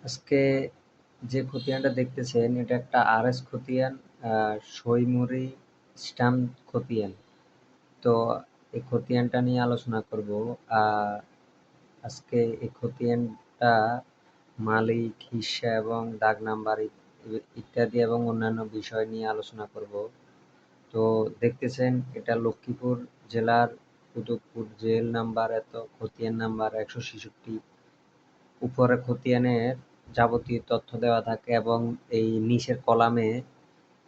আজকে যে খতিয়ানটা দেখতেছেন, এটা একটা আরএস খতিয়ান সইমুড়ি স্ট্যাম্প খতিয়ান। তো এই খতিয়ানটা নিয়ে আলোচনা করব। আজকে এই খতিয়ানটা মালিক, হিসা এবং দাগ নাম্বার ইত্যাদি এবং অন্যান্য বিষয় নিয়ে আলোচনা করব। তো দেখতেছেন, এটা লক্ষ্মীপুর জেলার উদয়পুর জেল নাম্বার, এত খতিয়ান নাম্বার একশো ছেষট্টি। উপরে খতিয়ানের যাবতীয় তথ্য দেওয়া থাকে এবং এই নিচের কলামে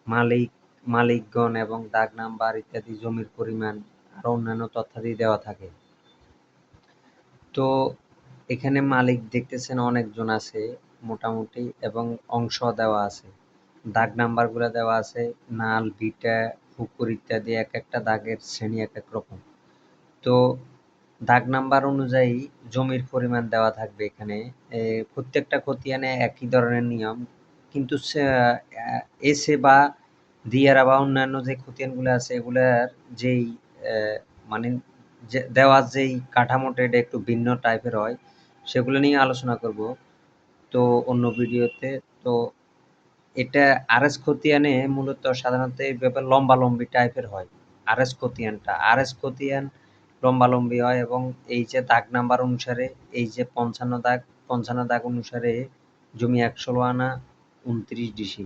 মালিক, মালিকগণ এবং দাগ, নাম্বার ইত্যাদি, জমির পরিমাণ আরও অন্যান্য তথ্যাদি দেওয়া থাকে। তো এখানে মালিক দেখতেছেন অনেকজন আছে, মোটামুটি, এবং অংশ দেওয়া আছে। দাগ, নাম্বারগুলো দেওয়া আছে, নাল বিটা পুকুর ইত্যাদি এক একটা দাগের শ্রেণি এক এক রকম। তো দাগ নাম্বার অনুযায়ী জমির পরিমাণ দেওয়া থাকবে এখানে। প্রত্যেকটা খতিয়ানে একই ধরনের নিয়ম। কিন্তু এসে বা দিয়ারা বা অন্যান্য যে খতিয়ানগুলো আছে, এগুলার যেই মানে যে, দেওয়ার যেই কাঠামোটা এটা একটু ভিন্ন টাইপের হয়, সেগুলো নিয়ে আলোচনা করব। তো অন্য ভিডিওতে, তো এটা আর এস খতিয়ানে মূলত সাধারণত এই ব্যাপার লম্বা লম্বি টাইপের হয়। আর এস খতিয়ানটা। আর এস খতিয়ান লম্বালম্বি হয় এবং এই যে দাগ নাম্বার অনুসারে, এই যে পঞ্চান্ন দাগ পঞ্চান্ন দাগ অনুসারে জমি একশো আনা উনত্রিশ ডিসি।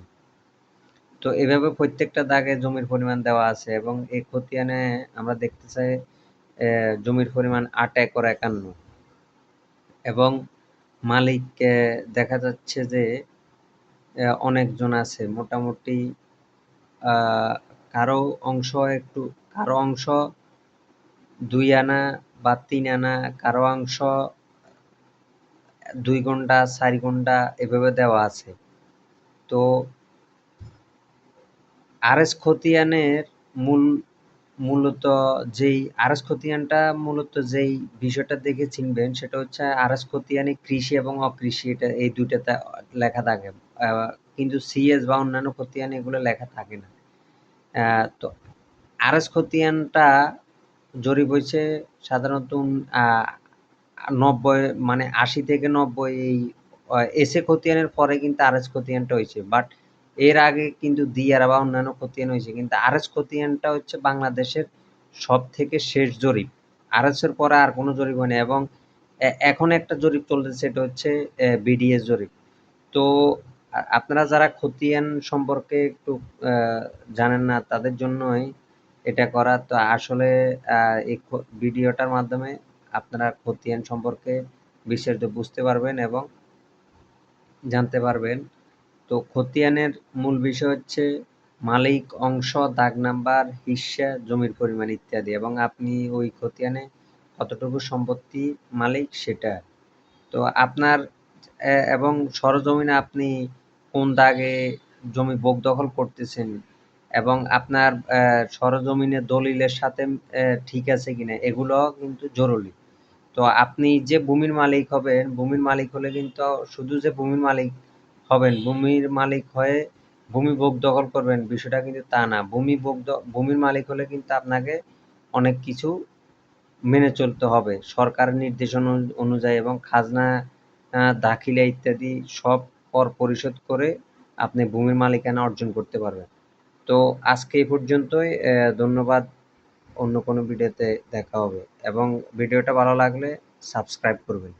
তো এভাবে প্রত্যেকটা দাগে জমির পরিমাণ দেওয়া আছে এবং এই খতিয়ানে আমরা দেখতে চাই জমির পরিমাণ আট একর একান্ন। এবং মালিক দেখা যাচ্ছে যে অনেকজন আছে, মোটামুটি কারও অংশ একটু, কারও অংশ দুই আনা বা তিন আনা কারও অংশ, দুই ঘণ্টা, চার ঘণ্টা এভাবে দেওয়া আছে। তো আর এস খতিয়ানের মূল, মূলত যেই আর এস খতিয়ানটা মূলত যেই বিষয়টা দেখে চিনবেন, সেটা হচ্ছে আর এস খতিয়ানে কৃষি এবং অকৃষি, এটা এই দুইটাতে লেখা থাকে। কিন্তু সিএস বা অন্যান্য খতিয়ান এগুলো লেখা থাকে না। তো আর এস খতিয়ানটা জরিপ হয়েছে সাধারণত নব্বই মানে আশি থেকে নব্বই এই এসে খতিয়ানের পরে কিন্তু আর এস খতিয়ানটা হয়েছে। বাট এর আগে কিন্তু দিয়ারা বা অন্যান্য খতিয়ান হয়েছে। কিন্তু আর এস খতিয়ানটা হচ্ছে বাংলাদেশের সব থেকে শেষ জরিপ। আরএস এর পরে আর কোনো জরিপ হয়নি এবং এখন একটা জরিপ চলতেছে, সেটা হচ্ছে বিডিএস জরিপ। তো আপনারা যারা খতিয়ান সম্পর্কে একটু জানেন না, তাদের জন্যই এটা করা, তো আসলে এই ভিডিওটার মাধ্যমে আপনারা খতিয়ান সম্পর্কে বিস্তারিত বুঝতে পারবেন এবং জানতে পারবেন। তো খতিয়ানের মূল বিষয় হচ্ছে মালিক অংশ, দাগ নাম্বার হিস্সা জমির পরিমাণ ইত্যাদি এবং আপনি ওই খতিয়ানে কতটুকু সম্পত্তি মালিক সেটা। তো আপনার এবং সরজমিনে আপনি কোন দাগে জমি বোক দখল করতেছেন এবং আপনার সরজমিনে দলিলের সাথে ঠিক আছে কিনা এগুলো কিন্তু জরুরি। তো আপনি যে ভূমির মালিক হবেন, ভূমির মালিক হলে কিন্তু শুধু যে ভূমির মালিক হবেন, ভূমির মালিক হয়ে ভূমি ভোগ দখল করবেন, বিষয়টা কিন্তু তা না। ভূমি ভোগ ভূমির মালিক হলে কিন্তু আপনাকে অনেক কিছু মেনে চলতে হবে। সরকারের নির্দেশ অনুযায়ী এবং খাজনা দাখিলা ইত্যাদি সব কর পরিশোধ করে আপনি ভূমির মালিকানা অর্জন করতে পারবেন। তো আজকে এই পর্যন্তই ধন্যবাদ, অন্য কোনো ভিডিওতে দেখা হবে। এবং ভিডিওটা ভালো লাগলে সাবস্ক্রাইব করবেন।